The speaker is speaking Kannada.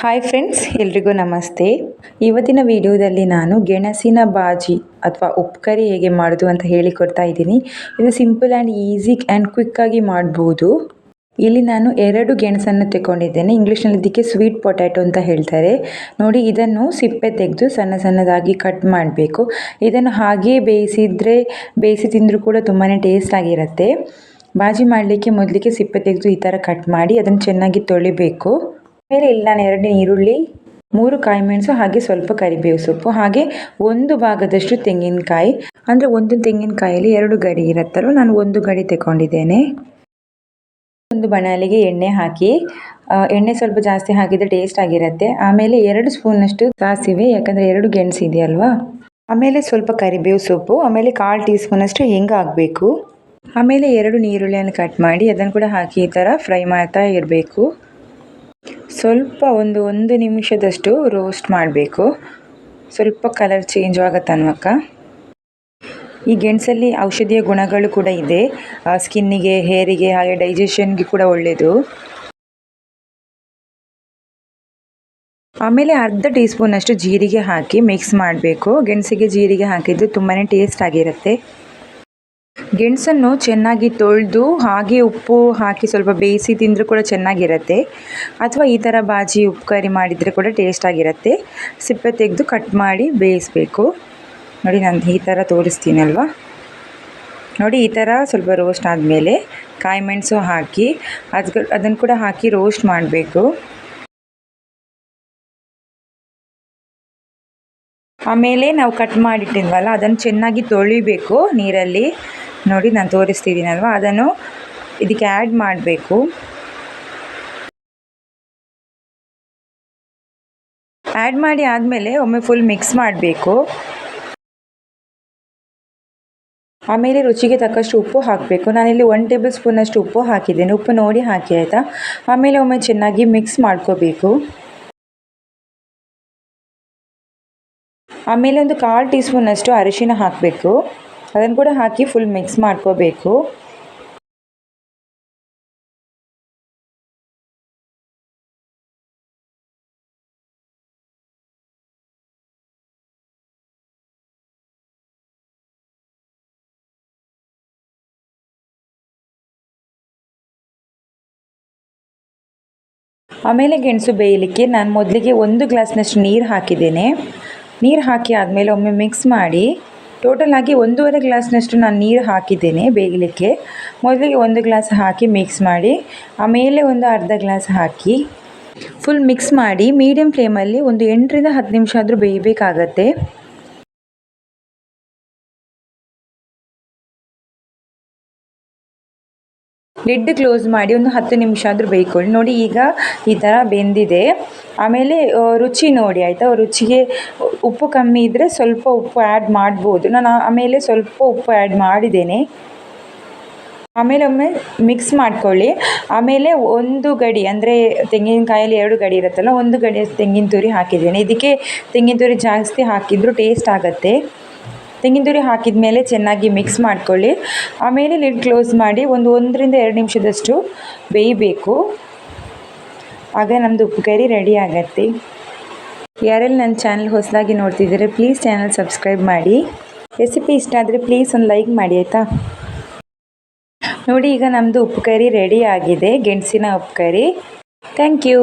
ಹಾಯ್ ಫ್ರೆಂಡ್ಸ್ ಎಲ್ರಿಗೂ ನಮಸ್ತೆ. ಇವತ್ತಿನ ವಿಡಿಯೋದಲ್ಲಿ ನಾನು ಗೆಣಸಿನ ಬಾಜಿ ಅಥವಾ ಉಪ್ಕರಿ ಹೇಗೆ ಮಾಡೋದು ಅಂತ ಹೇಳಿಕೊಡ್ತಾ ಇದ್ದೀನಿ. ಇದು ಸಿಂಪಲ್ ಆ್ಯಂಡ್ ಈಸಿ ಆ್ಯಂಡ್ ಕ್ವಿಕ್ಕಾಗಿ ಮಾಡ್ಬೋದು. ಇಲ್ಲಿ ನಾನು ಎರಡು ಗೆಣಸನ್ನು ತಗೊಂಡಿದ್ದೇನೆ ಇಂಗ್ಲೀಷ್ನಲ್ಲಿ ಇದಕ್ಕೆ ಸ್ವೀಟ್ ಪೊಟ್ಯಾಟೊ ಅಂತ ಹೇಳ್ತಾರೆ. ನೋಡಿ, ಇದನ್ನು ಸಿಪ್ಪೆ ತೆಗೆದು ಸಣ್ಣ ಸಣ್ಣದಾಗಿ ಕಟ್ ಮಾಡಬೇಕು. ಇದನ್ನು ಹಾಗೇ ಬೇಯಿಸಿದರೆ, ಬೇಯಿಸಿ ತಿಂದರೂ ಕೂಡ ತುಂಬಾ ಟೇಸ್ಟ್ ಆಗಿರುತ್ತೆ. ಬಾಜಿ ಮಾಡಲಿಕ್ಕೆ ಮೊದಲಿಗೆ ಸಿಪ್ಪೆ ತೆಗೆದು ಈ ಥರ ಕಟ್ ಮಾಡಿ ಅದನ್ನು ಚೆನ್ನಾಗಿ ತೊಳಿಬೇಕು. ಆಮೇಲೆ ಇಲ್ಲಿ, ನಾನು ಎರಡು ಈರುಳ್ಳಿ, ಮೂರು ಕಾಯಿ ಮೆಣಸು, ಹಾಗೆ ಸ್ವಲ್ಪ ಕರಿಬೇವು ಸೊಪ್ಪು, ಹಾಗೆ ಒಂದು ಭಾಗದಷ್ಟು ತೆಂಗಿನಕಾಯಿ. ಅಂದರೆ ಒಂದು ತೆಂಗಿನಕಾಯಲ್ಲಿ ಎರಡು ಗಡಿ ಇರುತ್ತಲ್ಲ ನಾನು ಒಂದು ಗಡಿ ತಗೊಂಡಿದ್ದೇನೆ ಒಂದು ಬಣಾಲಿಗೆ ಎಣ್ಣೆ ಹಾಕಿ ಎಣ್ಣೆ ಸ್ವಲ್ಪ ಜಾಸ್ತಿ ಹಾಕಿದರೆ ಟೇಸ್ಟ್ ಆಗಿರುತ್ತೆ. ಆಮೇಲೆ ಎರಡು ಸ್ಪೂನಷ್ಟು ಸಾಸಿವೆ, ಯಾಕಂದರೆ ಎರಡು ಗೆಣಸು ಇದೆಯಲ್ವಾ ಆಮೇಲೆ ಸ್ವಲ್ಪ ಕರಿಬೇವು ಸೊಪ್ಪು, ಆಮೇಲೆ ಕಾಲು ಟೀ ಸ್ಪೂನಷ್ಟು ಹೆಂಗೆ ಹಾಕಬೇಕು. ಆಮೇಲೆ ಎರಡು ನೀರುಳ್ಳಿಯನ್ನು ಕಟ್ ಮಾಡಿ, ಅದನ್ನು ಕೂಡ ಹಾಕಿ ಈ ಥರ ಫ್ರೈ ಮಾಡ್ತಾ ಇರಬೇಕು. ಸ್ವಲ್ಪ ಒಂದು ಒಂದು ನಿಮಿಷದಷ್ಟು ರೋಸ್ಟ್ ಮಾಡಬೇಕು. ಸ್ವಲ್ಪ ಕಲರ್ ಚೇಂಜ್ ಆಗುತ್ತೆ ಅನ್ನುವಕ್ಕ ಈ ಗೆಣಸಲ್ಲಿ ಔಷಧೀಯ ಗುಣಗಳು ಕೂಡ ಇದೆ. ಸ್ಕಿನ್ನಿಗೆ ಹೇರಿಗೆ ಹಾಗೆ ಡೈಜೆಷನ್ಗೆ ಕೂಡ ಒಳ್ಳೆಯದು ಆಮೇಲೆ ಅರ್ಧ ಟೀ ಸ್ಪೂನಷ್ಟು ಜೀರಿಗೆ ಹಾಕಿ ಮಿಕ್ಸ್ ಮಾಡಬೇಕು. ಗೆಣಸಿಗೆ ಜೀರಿಗೆ ಹಾಕಿದ್ದು ತುಂಬಾ ಟೇಸ್ಟ್ ಆಗಿರುತ್ತೆ. ಗೆಣಸನ್ನು ಚೆನ್ನಾಗಿ ತೊಳೆದು ಹಾಗೆ ಉಪ್ಪು ಹಾಕಿ ಸ್ವಲ್ಪ ಬೇಯಿಸಿ ತಿಂದರೂ ಕೂಡ ಚೆನ್ನಾಗಿರುತ್ತೆ. ಅಥವಾ ಈ ಥರ ಬಾಜಿ ಉಪ್ಪು ಕರಿ ಮಾಡಿದರೆ ಕೂಡ ಟೇಸ್ಟಾಗಿರುತ್ತೆ ಸಿಪ್ಪೆ ತೆಗೆದು ಕಟ್ ಮಾಡಿ ಬೇಯಿಸಬೇಕು. ನೋಡಿ ನಾನು ಈ ಥರ ತೋರಿಸ್ತೀನಲ್ವ ನೋಡಿ ಈ ಥರ ಸ್ವಲ್ಪ ರೋಸ್ಟ್ ಆದಮೇಲೆ ಕಾಯಿ ಮೆಣಸು ಹಾಕಿ ಅದು ಅದನ್ನು ಕೂಡ ಹಾಕಿ ರೋಸ್ಟ್ ಮಾಡಬೇಕು. ಆಮೇಲೆ ನಾವು ಕಟ್ ಮಾಡಿಟ್ಟಿದ್ವಲ್ಲ, ಅದನ್ನು ಚೆನ್ನಾಗಿ ತೊಳಿಬೇಕು ನೀರಲ್ಲಿ. ನೋಡಿ ನಾನು ತೋರಿಸ್ತಿದ್ದೀನಲ್ವ? ಅದನ್ನು ಇದಕ್ಕೆ ಆ್ಯಡ್ ಮಾಡಬೇಕು. ಆ್ಯಡ್ ಮಾಡಿ ಆದಮೇಲೆ ಒಮ್ಮೆ ಫುಲ್ ಮಿಕ್ಸ್ ಮಾಡಬೇಕು. ಆಮೇಲೆ ರುಚಿಗೆ ತಕ್ಕಷ್ಟು ಉಪ್ಪು ಹಾಕಬೇಕು. ನಾನಿಲ್ಲಿ ಒನ್ ಟೇಬಲ್ ಸ್ಪೂನಷ್ಟು ಉಪ್ಪು ಹಾಕಿದ್ದೇನೆ. ಉಪ್ಪು ನೋಡಿ ಹಾಕಿ, ಆಯಿತಾ? ಆಮೇಲೆ ಒಮ್ಮೆ ಚೆನ್ನಾಗಿ ಮಿಕ್ಸ್ ಮಾಡ್ಕೋಬೇಕು. ಆಮೇಲೆ ಒಂದು ಕಾಲು ಟೀ ಸ್ಪೂನಷ್ಟು ಅರಿಶಿನ ಹಾಕಬೇಕು. ಅದನ್ನು ಕೂಡ ಹಾಕಿ ಫುಲ್ ಮಿಕ್ಸ್ ಮಾಡ್ಕೋಬೇಕು. ಆಮೇಲೆ ಗೆಣಸು ಬೇಯಲಿಕ್ಕೆ ನಾನು ಮೊದಲಿಗೆ ಒಂದು ಗ್ಲಾಸ್ನಷ್ಟು ನೀರು ಹಾಕಿದ್ದೇನೆ. ನೀರು ಹಾಕಿ ಆದಮೇಲೆ ಒಮ್ಮೆ ಮಿಕ್ಸ್ ಮಾಡಿ. ಟೋಟಲ್ ಆಗಿ ಒಂದೂವರೆ ಗ್ಲಾಸ್ನಷ್ಟು ನಾನು ನೀರು ಹಾಕಿದ್ದೇನೆ ಬೇಯಲಿಕ್ಕೆ. ಮೊದಲಿಗೆ ಒಂದು ಗ್ಲಾಸ್ ಹಾಕಿ ಮಿಕ್ಸ್ ಮಾಡಿ, ಆಮೇಲೆ ಒಂದು ಅರ್ಧ ಗ್ಲಾಸ್ ಹಾಕಿ ಫುಲ್ ಮಿಕ್ಸ್ ಮಾಡಿ ಮೀಡಿಯಮ್ ಫ್ಲೇಮಲ್ಲಿ ಒಂದು ಎಂಟರಿಂದ ಹತ್ತು ನಿಮಿಷ ಆದರೂ ಬೇಯಬೇಕಾಗತ್ತೆ. ಲಿಡ್ ಕ್ಲೋಸ್ ಮಾಡಿ ಒಂದು ಹತ್ತು ನಿಮಿಷ ಆದರೂ ಬೇಯ್ಕೊಳ್ಳಿ. ನೋಡಿ ಈಗ ಈ ಥರ ಬೆಂದಿದೆ. ಆಮೇಲೆ ರುಚಿ ನೋಡಿ ಆಯಿತಾ? ರುಚಿಗೆ ಉಪ್ಪು ಕಮ್ಮಿ ಇದ್ದರೆ ಸ್ವಲ್ಪ ಉಪ್ಪು ಆ್ಯಡ್ ಮಾಡ್ಬೋದು. ನಾನು ಆಮೇಲೆ ಸ್ವಲ್ಪ ಉಪ್ಪು ಆ್ಯಡ್ ಮಾಡಿದ್ದೇನೆ. ಆಮೇಲೆ ಒಮ್ಮೆ ಮಿಕ್ಸ್ ಮಾಡ್ಕೊಳ್ಳಿ. ಆಮೇಲೆ ಒಂದು ಗಡಿ, ಅಂದರೆ ತೆಂಗಿನಕಾಯಲ್ಲಿ ಎರಡು ಗಡಿ ಇರುತ್ತಲ್ಲ, ಒಂದು ಗಡಿ ತೆಂಗಿನ ತುರಿ ಹಾಕಿದ್ದೇನೆ. ಇದಕ್ಕೆ ತೆಂಗಿನ ತುರಿ ಜಾಸ್ತಿ ಹಾಕಿದರೂ ಟೇಸ್ಟ್ ಆಗುತ್ತೆ. ತೆಂಗಿನ ತುರಿ ಹಾಕಿದ ಮೇಲೆ ಚೆನ್ನಾಗಿ ಮಿಕ್ಸ್ ಮಾಡ್ಕೊಳ್ಳಿ. ಆಮೇಲೆ ಲಿಡ್ ಕ್ಲೋಸ್ ಮಾಡಿ ಒಂದು ಒಂದರಿಂದ ಎರಡು ನಿಮಿಷದಷ್ಟು ಬೇಯಬೇಕು. ಆಗ ನಮ್ಮದು ಉಪ್ಪು ಕರಿ ರೆಡಿ ಆಗತ್ತೆ. ಯಾರೆಲ್ಲ ನನ್ನ ಚಾನಲ್ ಹೊಸದಾಗಿ ನೋಡ್ತಿದ್ದೀರಾ ಪ್ಲೀಸ್ ಚಾನಲ್ ಸಬ್ಸ್ಕ್ರೈಬ್ ಮಾಡಿ. ರೆಸಿಪಿ ಇಷ್ಟ ಆದರೆ ಪ್ಲೀಸ್ ಒಂದು ಲೈಕ್ ಮಾಡಿ ಆಯಿತಾ? ನೋಡಿ, ಈಗ ನಮ್ಮದು ಉಪ್ಪು ಕರಿ ರೆಡಿ ಆಗಿದೆ, ಗೆಣಸಿನ ಉಪ್ಪು ಕರಿ ಥ್ಯಾಂಕ್ ಯು